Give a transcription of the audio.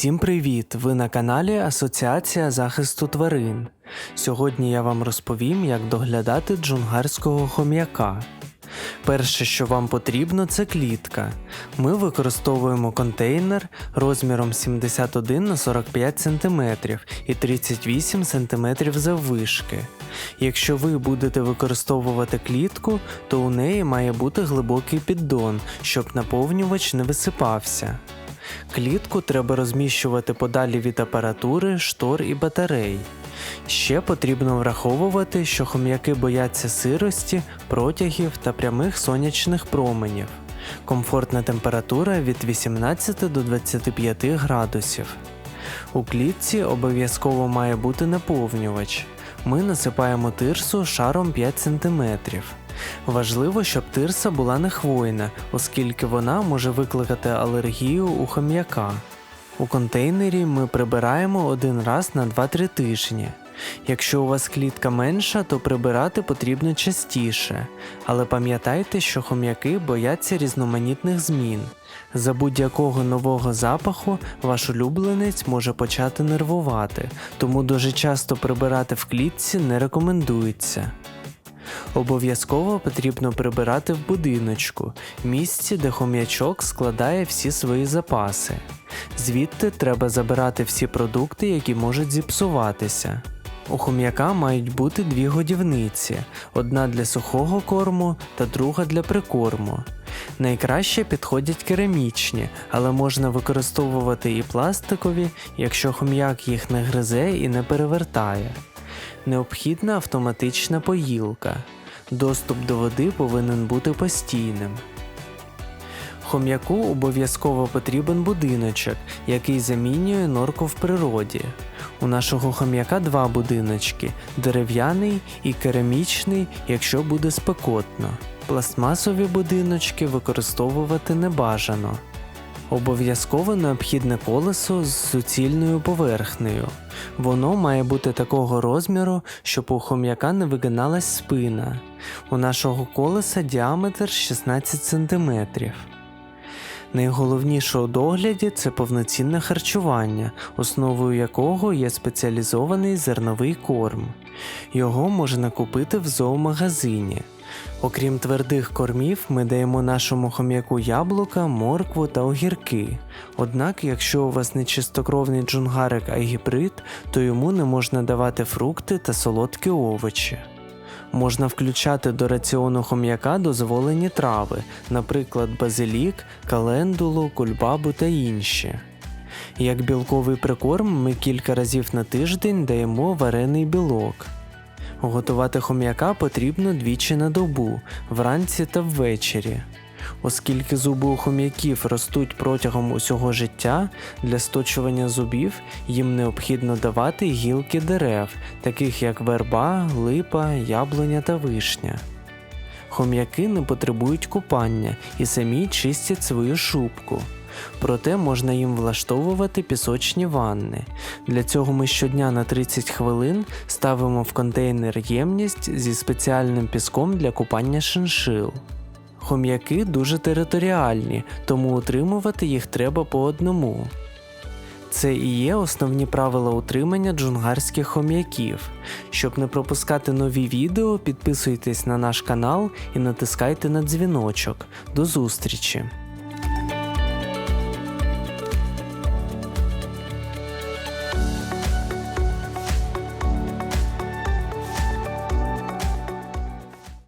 Всім привіт! Ви на каналі Асоціація захисту тварин. Сьогодні я вам розповім, як доглядати джунгарського хом'яка. Перше, що вам потрібно, це клітка. Ми використовуємо контейнер розміром 71 на 45 см і 38 см заввишки. Якщо ви будете використовувати клітку, то у неї має бути глибокий піддон, щоб наповнювач не висипався. Клітку треба розміщувати подалі від апаратури, штор і батарей. Ще потрібно враховувати, що хом'яки бояться сирості, протягів та прямих сонячних променів. Комфортна температура від 18 до 25 градусів. У клітці обов'язково має бути наповнювач. Ми насипаємо тирсу шаром 5 см. Важливо, щоб тирса була не хвойна, оскільки вона може викликати алергію у хом'яка. У контейнері ми прибираємо один раз на 2-3 тижні. Якщо у вас клітка менша, то прибирати потрібно частіше, але пам'ятайте, що хом'яки бояться різноманітних змін. За будь-якого нового запаху ваш улюбленець може почати нервувати, тому дуже часто прибирати в клітці не рекомендується. Обов'язково потрібно прибирати в будиночку, місці, де хом'ячок складає всі свої запаси. Звідти треба забирати всі продукти, які можуть зіпсуватися. У хом'яка мають бути дві годівниці: одна для сухого корму та друга для прикорму. Найкраще підходять керамічні, але можна використовувати і пластикові, якщо хом'як їх не гризе і не перевертає. Необхідна автоматична поїлка. Доступ до води повинен бути постійним. Хом'яку обов'язково потрібен будиночок, який замінює норку в природі. У нашого хом'яка два будиночки дерев'яний і керамічний, якщо буде спекотно. Пластмасові будиночки використовувати не бажано. Обов'язково необхідне колесо з суцільною поверхнею. Воно має бути такого розміру, щоб у хом'яка не вигиналась спина. У нашого колеса діаметр 16 см. Найголовніше у догляді це повноцінне харчування, основою якого є спеціалізований зерновий корм. Його можна купити в зоомагазині. Окрім твердих кормів, ми даємо нашому хом'яку яблука, моркву та огірки. Однак, якщо у вас не чистокровний джунгарик, а гібрид, то йому не можна давати фрукти та солодкі овочі. Можна включати до раціону хом'яка дозволені трави, наприклад, базилік, календулу, кульбабу та інші. Як білковий прикорм, ми кілька разів на тиждень даємо варений білок. Готувати хом'яка потрібно двічі на добу, вранці та ввечері. Оскільки зуби у хом'яків ростуть протягом усього життя, для сточування зубів їм необхідно давати гілки дерев, таких як верба, липа, яблуня та вишня. Хом'яки не потребують купання і самі чистять свою шубку. Проте можна їм влаштовувати пісочні ванни. Для цього ми щодня на 30 хвилин ставимо в контейнер ємність зі спеціальним піском для купання шиншил. Хом'яки дуже територіальні, тому утримувати їх треба по одному. Це і є основні правила утримання джунгарських хом'яків. Щоб не пропускати нові відео, підписуйтесь на наш канал і натискайте на дзвіночок. До зустрічі!